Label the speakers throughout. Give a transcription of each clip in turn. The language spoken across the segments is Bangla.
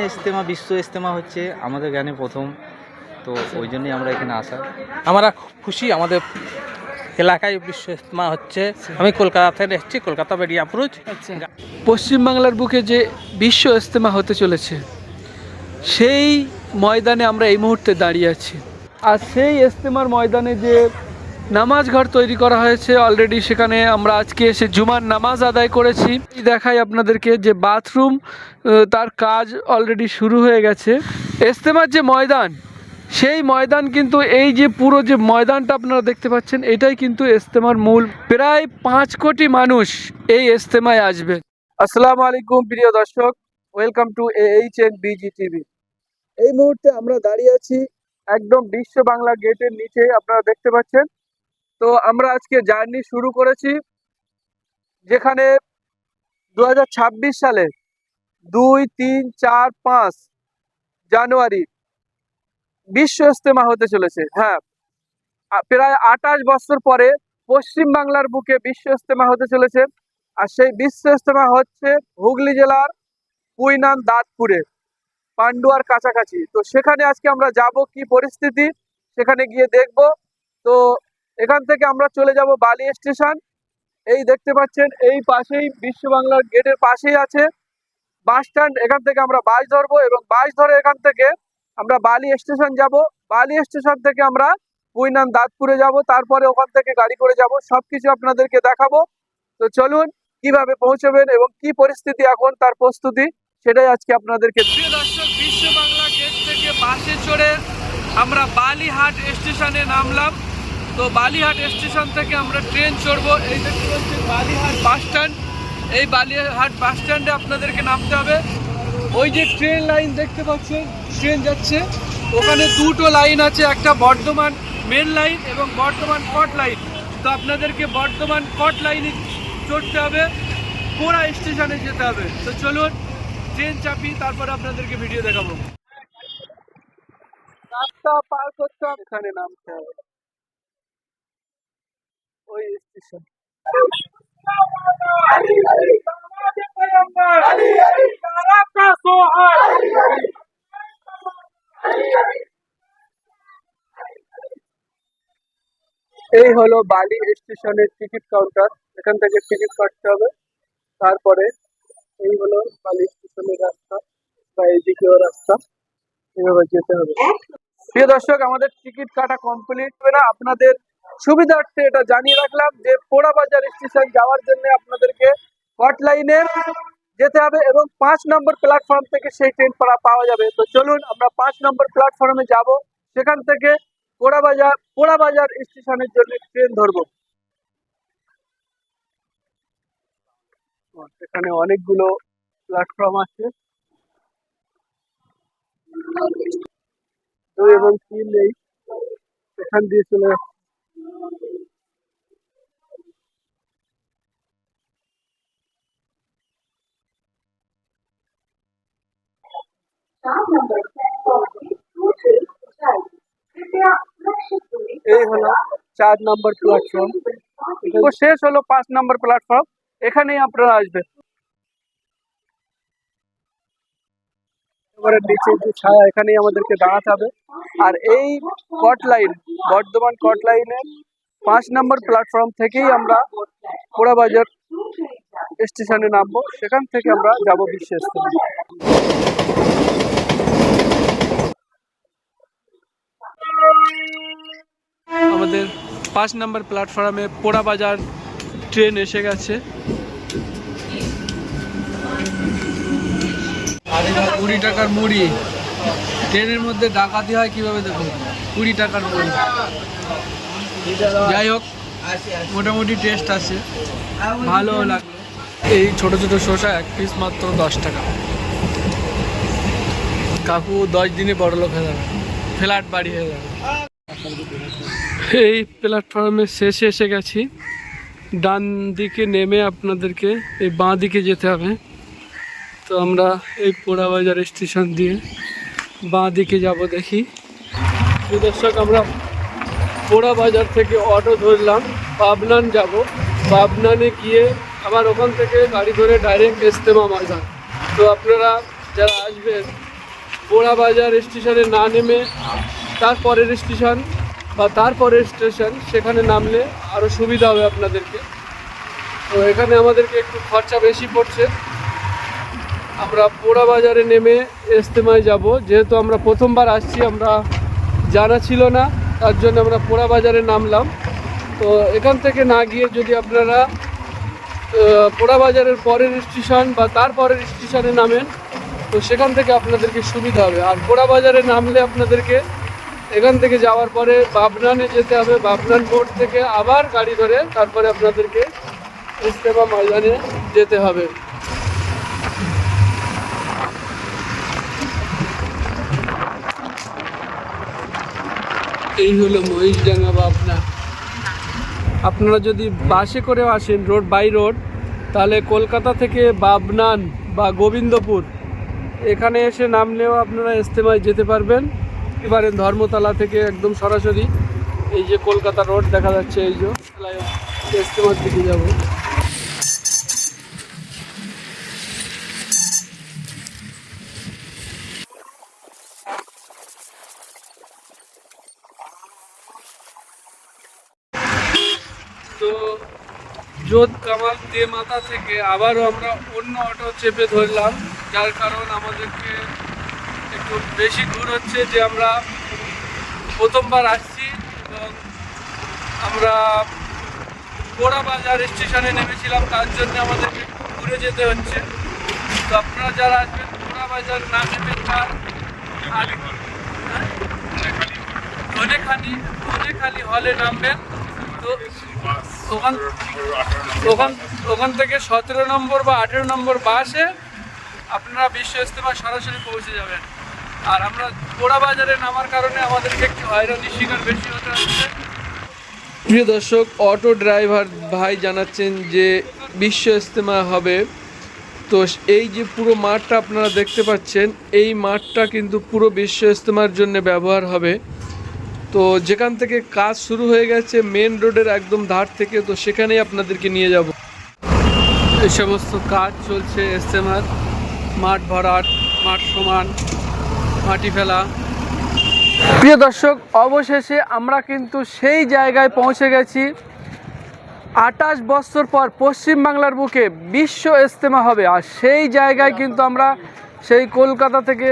Speaker 1: এখানে ইস্তেমা বিশ্ব ইস্তেমা হচ্ছে আমাদের জ্ঞানে প্রথম। তো ওই জন্যই আমরা এখানে আসা।
Speaker 2: আমরা খুব খুশি আমাদের এলাকায় বিশ্ব ইজতেমা হচ্ছে। আমি কলকাতা থেকে এসেছি কলকাতা বেরিয়ে অ্যাপ্রোচ
Speaker 3: পশ্চিমবাংলার বুকে যে বিশ্ব ইজতেমা হতে চলেছে সেই ময়দানে আমরা এই মুহূর্তে দাঁড়িয়ে আছি। আর সেই ইজতেমার ময়দানে যে নামাজ ঘর তৈরি করা হয়েছে অলরেডি সেখানে আমরা আজকে এসে জুমার নামাজ আদায় করেছি। দেখাই আপনাদেরকে যে বাথরুম তার কাজ অলরেডি শুরু হয়ে গেছে। ইজতেমার যে ময়দান, সেই ময়দান কিন্তু এই যে পুরো যে ময়দানটা আপনারা দেখতে পাচ্ছেন, এটাই কিন্তু ইজতেমার মূল। প্রায় পাঁচ কোটি মানুষ এই ইজতেমায় আসবে। আসসালামু আলাইকুম, প্রিয় দর্শক। Welcome to H N B G TV এই মুহূর্তে আমরা দাঁড়িয়ে আছি একদম বিশ্ব বাংলা গেটের নিচে, আপনারা দেখতে পাচ্ছেন। তো আমরা আজকে জার্নি শুরু করেছি, যেখানে দু হাজার ছাব্বিশ সালে দুই, তিন, চার, পাঁচ জানুয়ারি বিশ্ব ইজতেমা হতে চলেছে হ্যাঁ। প্রায় আঠাশ বছর পরে পশ্চিম বাংলার বুকে বিশ্ব ইজতেমা হতে চলেছে, আর সেই বিশ্ব ইজতেমা হচ্ছে হুগলি জেলার কুইনান দাঁতপুরে, পান্ডুয়ার কাছাকাছি। তো সেখানে আজকে আমরা যাব, কি পরিস্থিতি, সেখানে গিয়ে দেখব। তো এখান থেকে আমরা চলে যাব বালি স্টেশন। এই দেখতে পাচ্ছেন, এই পাশেই বিশ্ব বাংলার গেটের পাশেই আছে বাস স্ট্যান্ড। এখান থেকে আমরা বাস ধরবো এবং বাস ধরে এখান থেকে আমরা বালি স্টেশন যাব। বালি স্টেশন থেকে আমরা কুইনান দাঁতপুরে যাব, তারপরে ওখান থেকে গাড়ি করে যাব। সবকিছু আপনাদেরকে দেখাবো। তো চলুন, কীভাবে পৌঁছবেন এবং কি পরিস্থিতি এখন, তার প্রস্তুতি, সেটাই আজকে আপনাদেরকে দর্শক, বিশ্ব বাংলা গেট থেকে বাসে চড়ে আমরা বালিহাট স্টেশনে নামলাম। তো বালিহাট স্টেশন থেকে আমরা ট্রেন চড়বো। এই দেখতে পাচ্ছেন বালিহাট বাস স্ট্যান্ড। এই বালিহাট বাস স্ট্যান্ডে আপনাদেরকে নামতে হবে। ওই যে ট্রেন লাইন দেখতে পাচ্ছেন, ট্রেন যাচ্ছে। ওখানে দুটো লাইন আছে, একটা বর্ধমান মেন লাইন এবং বর্ধমান কট লাইন। তো আপনাদেরকে বর্ধমান কট লাইনে চড়তে হবে, কোড়া স্টেশনে যেতে হবে। তো চলুন, ট্রেন চাপি তারপরে আপনাদেরকে ভিডিও দেখাবো। রাস্তা পার করতে হবে, এখানে নামতে হবে। ওই স্টেশন এই হলো বালি স্টেশনের টিকিট কাউন্টার এখান থেকে টিকিট কাটতে হবে। তারপরে এই হলো বালি স্টেশনের রাস্তা বা এইদিকেও রাস্তা। এভাবে যেতে হবে। প্রিয় দর্শক, আমাদের টিকিট কাটা কমপ্লিট হবে না। আপনাদের সুবিধার্থে এটা জানিয়ে রাখলাম যে পোড়াবাজার স্টেশন যাওয়ার জন্য আপনাদেরকে হট লাইনের যেতে হবে এবং পাঁচ নম্বর প্ল্যাটফর্ম থেকে সেই ট্রেন পাওয়া যাবে। তো চলুন আমরা পাঁচ নম্বর প্ল্যাটফর্মে যাব। সেখান থেকে পোড়াবাজার পোড়াবাজার স্টেশনের জন্য ট্রেন ধরবো। এখানে অনেকগুলো প্ল্যাটফর্ম আছে। দুই এবং তিন নেই? এখান দিয়ে চলে যাচ্ছে। এই হলো চার নম্বর প্ল্যাটফর্ম তো শেষ হলো পাঁচ নম্বর প্ল্যাটফর্ম এখানেই আপনারা আসবেন এবারে নিচে যে ছায়া এখানেই আমাদেরকে দাঁড়াতে হবে আর এই কট লাইন বর্ধমান কট লাইনের পাঁচ নম্বর প্ল্যাটফর্ম থেকেই আমরা পোড়াবাজার স্টেশনে নামবো। সেখান থেকে আমরা যাব বিশ্ব ইজতেমা। আমাদের পাঁচ নম্বর প্ল্যাটফর্মে পোড়াবাজার ট্রেন এসে গেছে। কুড়ি টাকার মুড়ি। ট্রেনের মধ্যে ডাকাতি হয় কীভাবে দেখুন? কুড়ি টাকার মুড়ি যাই হোক, মোটামুটি টেস্ট আছে। ভালো লাগল। এই ছোট ছোট শসা এক পিস মাত্র দশ টাকা। কাকু দশ দিনে বড় লোক হয়ে যাবে। ফ্ল্যাট বাড়ি হয়ে যাবে। এই প্ল্যাটফর্মের শেষে এসে গেছি। ডান দিকে নেমে আপনাদেরকে এই বাঁ দিকে যেতে হবে। তো আমরা এই পোড়াবাজার স্টেশন দিয়ে বাঁ দিকে যাব দেখি। দর্শক, আমরা পোড়া বাজার থেকে অটো ধরলাম, পাবনান যাব। পাবনানে গিয়ে আবার ওখান থেকে গাড়ি ধরে ডাইরেক্ট ইস্তেমা ময়দান তো আপনারা যারা আসবেন, পোড়া বাজার স্টেশনে না নেমে তারপরের স্টেশন বা তারপরের স্টেশন, সেখানে নামলে আরও সুবিধা হবে আপনাদেরকে। তো এখানে আমাদেরকে একটু খরচা বেশি পড়ছে। আমরা পোড়া বাজারে নেমে ইস্তেমায় যাব। যেহেতু আমরা প্রথমবার আসছি, আমরা জানা ছিল না, তার জন্য আমরা পোড়া বাজারে নামলাম। তো এখান থেকে না গিয়ে যদি আপনারা পোড়া বাজারের পরের স্টেশন বা তারপরের স্টেশনে নামেন, তো সেখান থেকে আপনাদেরকে সুবিধা হবে। আর পোড়া বাজারে নামলে আপনাদেরকে এখান থেকে যাওয়ার পরে বাবনানে যেতে হবে, বাবনান মোড় থেকে আবার গাড়ি ধরে তারপরে আপনাদেরকে ইস্তেমা ময়দানে যেতে হবে। এই হলো মহিষডাঙ্গা বা আপনার। আপনারা যদি বাসে করে আসেন রোড বাই রোড, তাহলে কলকাতা থেকে বাবনান বা গোবিন্দপুর, এখানে এসে নামলেও আপনারা ইস্তেমায় যেতে পারবেন। এবারে ধর্মতলা থেকে একদম সরাসরি এই যে কলকাতা রোড দেখা যাচ্ছে, এই যে ইস্তেমার দিকে যাব তো যোধ কামাল দে মাথা থেকে আবারও আমরা অন্য অটো চেপে ধরলাম, যার কারণ আমাদেরকে একটু বেশি দূর হচ্ছে যে আমরা প্রথমবার আসছি এবং আমরা বাজার স্টেশনে নেমেছিলাম, তার জন্য আমাদেরকে একটু ঘুরে যেতে হচ্ছে। তো আপনারা যারা আসবেন বাজার না নেবেন তার ধনেখালি ধনেখালি হলে নামবেন। তো ওখান ওখান ওখান থেকে সতেরো নম্বর বা আঠেরো নম্বর বাসে আপনারা বিশ্ব ইস্তেমা সরাসরি পৌঁছে যাবেন। আর আমরা পোড়া বাজারে নামার কারণে আমাদেরকে একটু হয়রানির শিকার বেশি হতে হচ্ছে। প্রিয় দর্শক, অটো ড্রাইভার ভাই জানাচ্ছেন যে বিশ্ব ইস্তেমা হবে। তো এই যে পুরো মাঠটা আপনারা দেখতে পাচ্ছেন, এই মাঠটা কিন্তু পুরো বিশ্ব ইস্তেমার জন্য ব্যবহার হবে। তো যেখান থেকে কাজ শুরু হয়ে গেছে মেন রোডের একদম ধার থেকে, তো সেখানেই আপনাদেরকে নিয়ে যাব। এই সমস্ত কাজ চলছে ইস্তেমার মাঠ ভরাট, মাঠ সমান, মাটি ফেলা। প্রিয় দর্শক, অবশেষে আমরা কিন্তু সেই জায়গায় পৌঁছে গেছি। আটাশ বছর পর পশ্চিমবাংলার বুকে বিশ্ব ইস্তেমা হবে, আর সেই জায়গায় কিন্তু আমরা সেই কলকাতা থেকে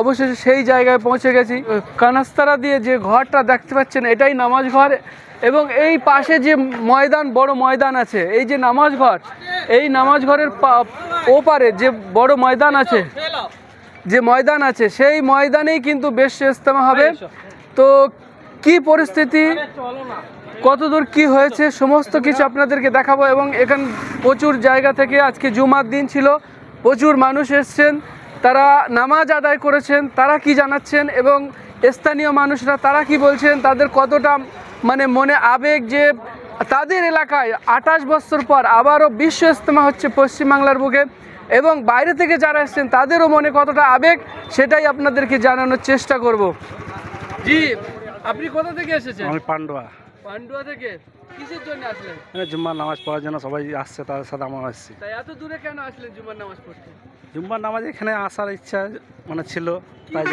Speaker 3: অবশেষে সেই জায়গায় পৌঁছে গেছি। কানাস্তারা দিয়ে যে ঘরটা দেখতে পাচ্ছেন, এটাই নামাজ ঘর। এবং এই পাশে যে ময়দান, বড় ময়দান আছে, এই যে নামাজ ঘর, এই নামাজ ঘরের ওপারে যে বড় ময়দান আছে, যে ময়দান আছে, সেই ময়দানেই কিন্তু বেশ ইস্তেমা হবে। তো কি পরিস্থিতি, কতদূর কি হয়েছে, সমস্ত কিছু আপনাদেরকে দেখাবো। এবং এখান প্রচুর জায়গা থেকে আজকে জুমার দিন ছিল, প্রচুর মানুষ এসছেন। তারা নামাজ আদায় করেছেন তারা কি জানাচ্ছেন এবং স্থানীয় মানুষরা তারা কি বলছেন তাদের কতটা মানে মনে আবেগ যে তাদের এলাকায় আঠাশ বছর পর আবারও বিশ্ব ইস্তেমা হচ্ছে পশ্চিমবাংলার বুকে এবং বাইরে থেকে যারা এসছেন তাদেরও মনে কতটা আবেগ সেটাই আপনাদেরকে জানানোর চেষ্টা করব। জি আপনি কোথা থেকে এসেছেন?
Speaker 4: আমি পান্ডুয়া।
Speaker 3: পান্ডুয়া থেকে। কিসের জন্য আসলেন?
Speaker 4: জুম্মার নামাজ পড়ার জন্য সবাই আসছে তাদের সাথে আমরা আসছি।
Speaker 3: এত দূরে কেন আসলেন জুমার নামাজ পড়তে?
Speaker 4: জুম্মার নামাজ এখানে আসার ইচ্ছা মানে ছিল তাই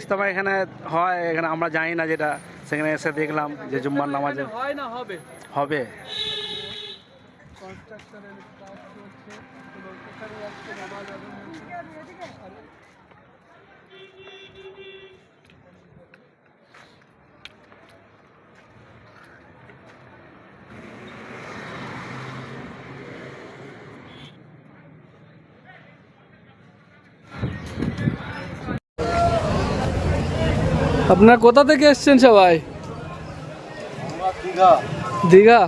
Speaker 4: ইস্তমা এখানে হয় এখানে আমরা জানি না যেটা সেখানে এসে দেখলাম যে জুম্মার নামাজে
Speaker 3: হয় না হবে।
Speaker 4: হবে।
Speaker 3: কনস্ট্রাকশনের কাজ চলছে এবং এখানে আজকে নামাজ আদান আপনারা কোথা থেকে এসছেন সবাই? দীঘা।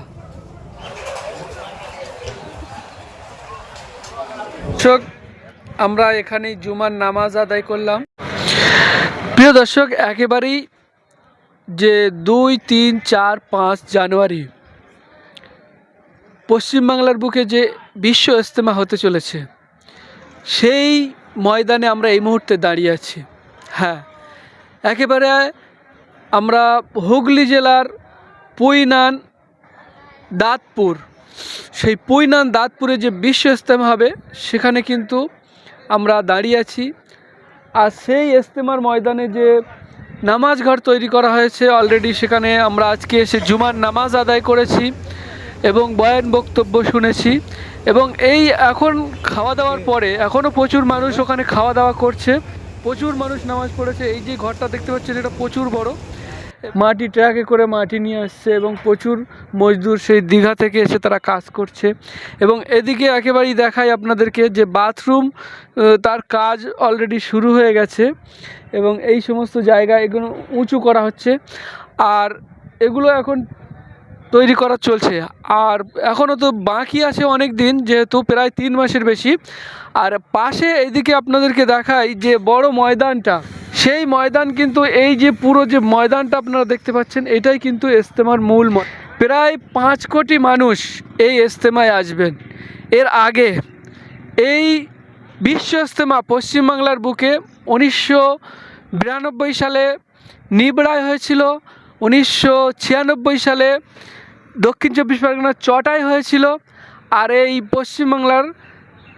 Speaker 3: দর্শক, আমরা এখানেই জুমার নামাজ আদায় করলাম। প্রিয় দর্শক, একেবারেই যে দুই, তিন, চার, পাঁচ জানুয়ারি পশ্চিমবাংলার বুকে যে বিশ্ব ইস্তেমা হতে চলেছে, সেই ময়দানে আমরা এই মুহূর্তে দাঁড়িয়ে আছি। হ্যাঁ একেবারে আমরা হুগলি জেলার পুইনান দাঁতপুর। সেই পুইনান দাঁতপুরে যে বিশ্ব ইস্তেমা হবে, সেখানে কিন্তু আমরা দাঁড়িয়ে আছি। আর সেই ইস্তেমার ময়দানে যে নামাজ ঘর তৈরি করা হয়েছে অলরেডি সেখানে আমরা আজকে এসে জুমার নামাজ আদায় করেছি এবং বয়ান বক্তব্য শুনেছি এবং এই এখন খাওয়া দাওয়ার পরে এখনও প্রচুর মানুষ ওখানে খাওয়া দাওয়া করছে। প্রচুর মানুষ নামাজ পড়েছে। এই যে ঘরটা দেখতে পাচ্ছেন, এটা প্রচুর বড়। মাটি ট্রাকে করে মাটি নিয়ে আসছে এবং প্রচুর মজদুর সেই দীঘা থেকে এসে তারা কাজ করছে। এবং এদিকে একেবারেই দেখাই আপনাদেরকে যে বাথরুম তার কাজ অলরেডি শুরু হয়ে গেছে এবং এই সমস্ত জায়গা এগুলো উঁচু করা হচ্ছে। আর এগুলো এখন তৈরি করা চলছে। আর এখনও তো বাকি আছে অনেক দিন যেহেতু প্রায় তিন মাসের বেশি। আর পাশে এইদিকে আপনাদেরকে দেখাই যে বড় ময়দানটা, সেই ময়দান কিন্তু এই যে পুরো যে ময়দানটা আপনারা দেখতে পাচ্ছেন, এটাই কিন্তু ইস্তেমার মূল প্রায় পাঁচ কোটি মানুষ এই ইস্তেমায় আসবেন। এর আগে এই বিশ্ব ইস্তেমা পশ্চিমবাংলার বুকে উনিশশো বিরানব্বই সালে নিবড়ায় হয়েছিল, উনিশশো ছিয়ানব্বই সালে দক্ষিণ চব্বিশ পরগনার চটাই হয়েছিল আর এই পশ্চিমবাংলার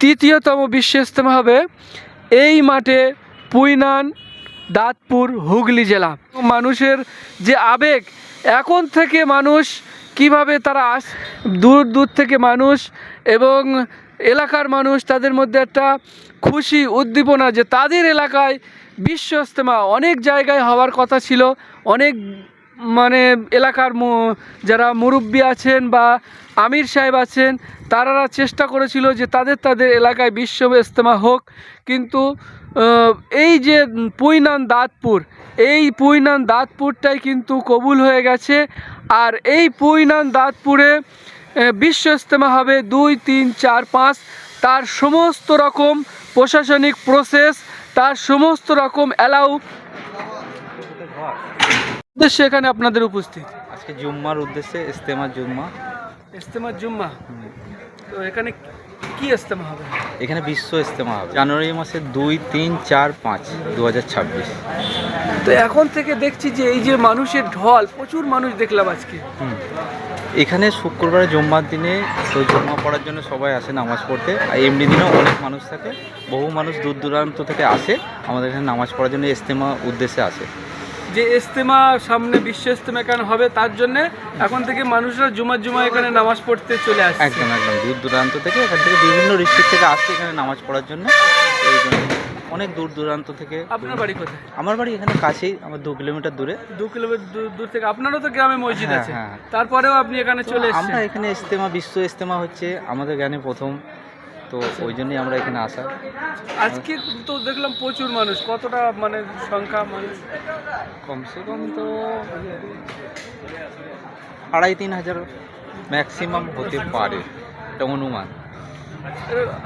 Speaker 3: তৃতীয়তম বিশ্ব হবে এই মাঠে পুইনান, দাঁতপুর, হুগলি জেলা। মানুষের যে আবেগ, এখন থেকে মানুষ কীভাবে তারা আস, দূর দূর থেকে মানুষ এবং এলাকার মানুষ তাদের মধ্যে একটা খুশি উদ্দীপনা যে তাদের এলাকায় বিশ্ব অনেক জায়গায় হওয়ার কথা ছিল, অনেক মানে এলাকার যারা মুরব্বী আছেন বা আমির সাহেব আছেন তারা চেষ্টা করেছিল যে তাদের তাদের এলাকায় বিশ্ব ইস্তেমা হোক। কিন্তু এই যে পুইনান দাঁতপুর, এই পুইনান দাঁতপুরটাই কিন্তু কবুল হয়ে গেছে। আর এই পুইনান দাঁতপুরে বিশ্ব ইস্তেমা হবে দুই, তিন, চার, পাঁচ। তার সমস্ত রকম প্রশাসনিক প্রসেস তার সমস্ত রকম অ্যালাউ উদ্দেশ্যে এখানে আপনাদের উপস্থিত।
Speaker 1: আজকে জুম্মার উদ্দেশ্যে ইস্তেমার জুম্মা।
Speaker 3: ইস্তেমার জুম্মা? তো এখানে কি ইস্তেমা হবে?
Speaker 1: এখানে বিশ্ব ইস্তেমা হবে। জানুয়ারি মাসে দুই তিন চার পাঁচ দু
Speaker 3: তো এখন থেকে দেখছি যে এই যে মানুষের ঢল প্রচুর মানুষ দেখলাম আজকে।
Speaker 1: এখানে শুক্রবারে জুম্মার দিনে তো জুম্মা পড়ার জন্য সবাই আসে নামাজ পড়তে। আর এমনি দিনেও অনেক মানুষ থাকে। বহু মানুষ দূর দূরান্ত থেকে আসে। আমাদের এখানে নামাজ পড়ার জন্য ইস্তেমা উদ্দেশ্যে আসে।
Speaker 3: যে ইস্তেমা সামনে বিশ্ব ইস্তেমা এখানে হবে তার জন্য এখন থেকে মানুষরা জুমার জুমা এখানে নামাজ পড়তে চলে আসছে।
Speaker 1: একদম একদম। দূর দূরান্ত থেকে এখান থেকে বিভিন্ন ডিস্ট্রিক্ট থেকে আসছে এখানে নামাজ পড়ার জন্য। এই জন্য অনেক দূর দূরান্ত থেকে
Speaker 3: আপনার বাড়ি কোথায়?
Speaker 1: আমার বাড়ি এখানে কাছেই আমার দু কিলোমিটার দূরে।
Speaker 3: দু কিলোমিটার দূর- থেকে আপনারও তো গ্রামে মসজিদ
Speaker 1: হ্যাঁ,
Speaker 3: আছে।
Speaker 1: হ্যাঁ।
Speaker 3: তারপরেও আপনি এখানে চলে
Speaker 1: আমরা এখানে ইস্তেমা বিশ্ব ইস্তেমা হচ্ছে আমাদের জ্ঞানে প্রথম তো ওই জন্যই আমরা এখানে আসা।
Speaker 3: আজকে তো দেখলাম প্রচুর মানুষ কতটা মানে সংখ্যা মানুষ?
Speaker 1: কমসে কম তো আড়াই তিন হাজার ম্যাক্সিমাম হতে পারে এটা অনুমান।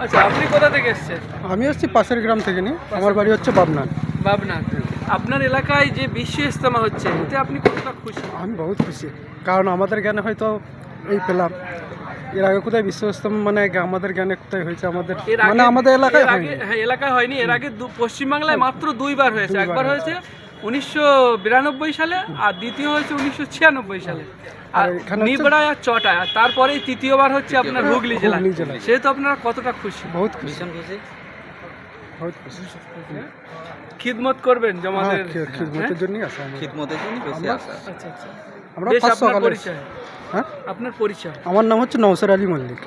Speaker 3: আচ্ছা আপনি কোথা থেকে এসেছেন?
Speaker 5: আমি আসছি পাশের গ্রাম থেকে নি আমার বাড়ি হচ্ছে পাবনা
Speaker 3: ভাবনা আপনার এলাকায় যে বিশ্ব ইস্তেমা হচ্ছে এতে আপনি কতটা খুশি?
Speaker 5: আমি বহুত খুশি কারণ আমাদের জ্ঞানে হয়তো এই পেলাম। এর আগে কোথায় বিশ্ব ইস্তেমা মানে আমাদের জ্ঞানে কোথায় হয়েছে আমাদের মানে
Speaker 3: আগে
Speaker 5: আমাদের এলাকায়
Speaker 3: আগে হ্যাঁ এলাকায় হয়নি। এর আগে পশ্চিমবাংলায় মাত্র দুইবার হয়েছে। একবার
Speaker 5: হয়েছে।
Speaker 3: উনিশশো বিরানব্বই সালে আর দ্বিতীয় হয়েছে উনিশশো ছিয়ানব্বই সালে। আর
Speaker 5: আর
Speaker 3: নিবড়ায় আর চটায়। আর তারপরেই তৃতীয়বার হচ্ছে আপনার হুগলি জেলা। সেহেতু আপনারা কতটা খুশি?
Speaker 5: বহুত খুশি।
Speaker 1: খুশি।
Speaker 3: খিদমত করবেন
Speaker 5: হ্যাঁ,
Speaker 3: জমাদের
Speaker 5: খিদমতের জন্যই আসা
Speaker 1: খিদমতের জন্য বেশি আসা
Speaker 3: আচ্ছা আচ্ছা
Speaker 5: আমরা
Speaker 3: পরিচয়।
Speaker 5: হ্যাঁ?
Speaker 3: আপনার পরিচয়?
Speaker 5: আমার নাম হচ্ছে নৌসার আলী মল্লিক।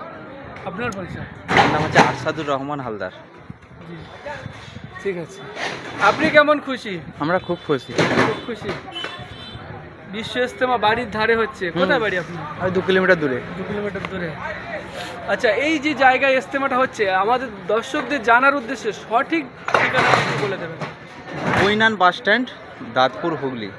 Speaker 3: আপনার পরিচয়?
Speaker 1: আমার নাম হচ্ছে আরশাদুর রহমান হালদার।
Speaker 3: ঠিক আছে। আপনি কেমন খুশি?
Speaker 1: আমরা খুব খুশি।
Speaker 3: খুব খুশি। বিশ্ব ইস্তেমা বাড়ির ধারে হচ্ছে। কোথায় বাড়ি আপনার?
Speaker 1: আর দু কিলোমিটার দূরে।
Speaker 3: দু কিলোমিটার দূরে। আচ্ছা এই যে জায়গায় ইস্তেমাটা হচ্ছে আমাদের দর্শকদের জানার উদ্দেশ্যে সঠিক ঠিকানা বলে দেবেন।
Speaker 1: Bainan bus stand Dantpur Hooghly.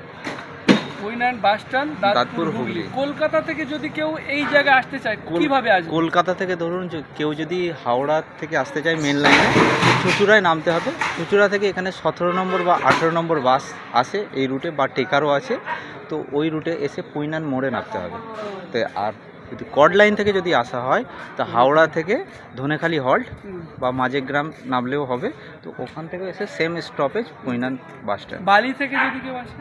Speaker 3: উইনান bus stand Dantpur Hooghly. Kolkata থেকে যদি কেউ এই জায়গায় আসতে চায় কীভাবে আসবে?
Speaker 1: কলকাতা থেকে ধরুন কেউ যদি হাওড়া থেকে আসতে চায় মেন লাইনে চুচুড়ায় নামতে হবে। চুচুড়া থেকে এখানে সতেরো নম্বর বা আঠেরো নম্বর বাস আসে এই রুটে বা টেকারও আছে। তো ওই রুটে এসে পুইনান মোড়ে নামতে হবে। তো আর যদি কড লাইন থেকে যদি আসা হয় তা হাওড়া থেকে ধনেখালি হল্ট। বা মাঝেগ্রাম নামলেও হবে। তো ওখান থেকে এসে সেম স্টপেজ পুইনান বাস স্ট্যান্ড।
Speaker 3: বালি থেকে যদি কেউ আসে?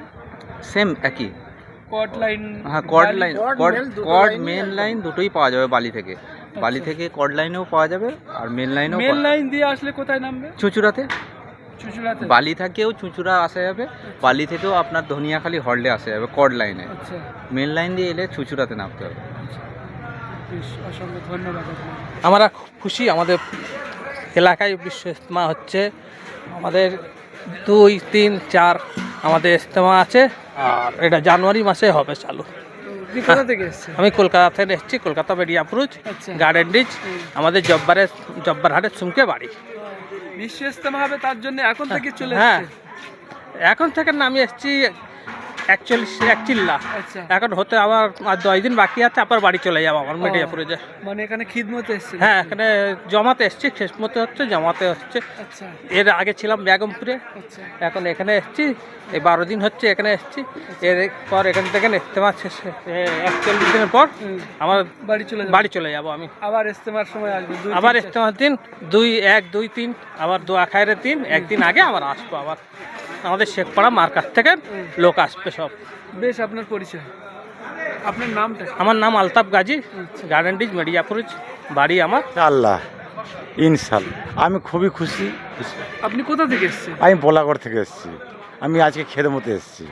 Speaker 1: সেম একই।
Speaker 3: কট লাইন
Speaker 1: হ্যাঁ কড লাইন
Speaker 3: কট,
Speaker 1: কড কড মেন লাইন দুটোই পাওয়া যাবে বালি থেকে। বালি থেকে কড লাইনেও পাওয়া যাবে আর মেন লাইনেও
Speaker 3: মেন লাইন দিয়ে আসলে কোথায় নামবে?
Speaker 1: চুচুড়াতে।
Speaker 3: চুচুড়াতে।
Speaker 1: বালি থেকেও চুঁচুড়া আসা যাবে বালি থেকেও আপনার ধনিয়াখালি হল্ডে আসা যাবে কড লাইনে
Speaker 3: আচ্ছা।
Speaker 1: মেন লাইন দিয়ে এলে চুঁচুড়াতে নামতে হবে।
Speaker 3: বেশ অসংখ্য ধন্যবাদ আপনাকে।
Speaker 2: আমরা খুশি আমাদের এলাকায় বিশ্ব ইস্তেমা হচ্ছে আমাদের দুই তিন চার আমাদের ইস্তেমা আছে। আর এটা জানুয়ারি মাসে হবে চালু।
Speaker 3: থেকে
Speaker 2: আমি কলকাতা থেকে এসেছি কলকাতা
Speaker 3: আচ্ছা।
Speaker 2: গার্ডেন ডিচ আমাদের জব্বারে জব্বারহাটের সুমকে বাড়ি।
Speaker 3: বিশ্ব ইস্তেমা হবে তার জন্য এখন থেকে চলে
Speaker 2: হ্যাঁ। এখন থেকে না আমি এসেছি একচল্লিশ এক চিল্লা
Speaker 3: আচ্ছা।
Speaker 2: এখন হতে আবার আর দশ দিন বাকি আছে আবার বাড়ি চলে যাব আমার মেডিয়াপুরে যে।
Speaker 3: মানে এখানে খিদমতে এসেছেন
Speaker 2: হ্যাঁ এখানে জমাতে এসছি শেষ মতো হচ্ছে জমাতে হচ্ছে।
Speaker 3: আচ্ছা।
Speaker 2: এর আগে ছিলাম বেগমপুরে।
Speaker 3: আচ্ছা।
Speaker 2: এখন এখানে এসছি এই বারো দিন হচ্ছে এখানে এসছি। এর পর এখান থেকে ইস্তেমা শেষে একচল্লিশ দিনের পর আমার
Speaker 3: বাড়ি চলে
Speaker 2: বাড়ি চলে যাব আমি।
Speaker 3: আবার ইস্তেমার সময় আসবে
Speaker 2: আবার
Speaker 3: তিন
Speaker 2: ইস্তেমার দিন দুই এক দুই তিন আবার দু খায়ের দিন একদিন আগে আবার আসব আবার। আমাদের শেখপাড়া মার্কার থেকে লোক আসবে সব।
Speaker 3: বেশ আপনার পরিচয়। আপনার নামটা
Speaker 2: আমার নাম আলতাফ গাজী গার্ডেন ডিজ মেডিয়াপুরুজ বাড়ি আমার।
Speaker 6: আল্লাহ ইনশাল আমি খুবই খুশি।
Speaker 3: আপনি কোথা থেকে এসেছেন?
Speaker 6: আমি বোলাগড় থেকে এসেছি। আমি আজকে খেদমতে মতো এসেছি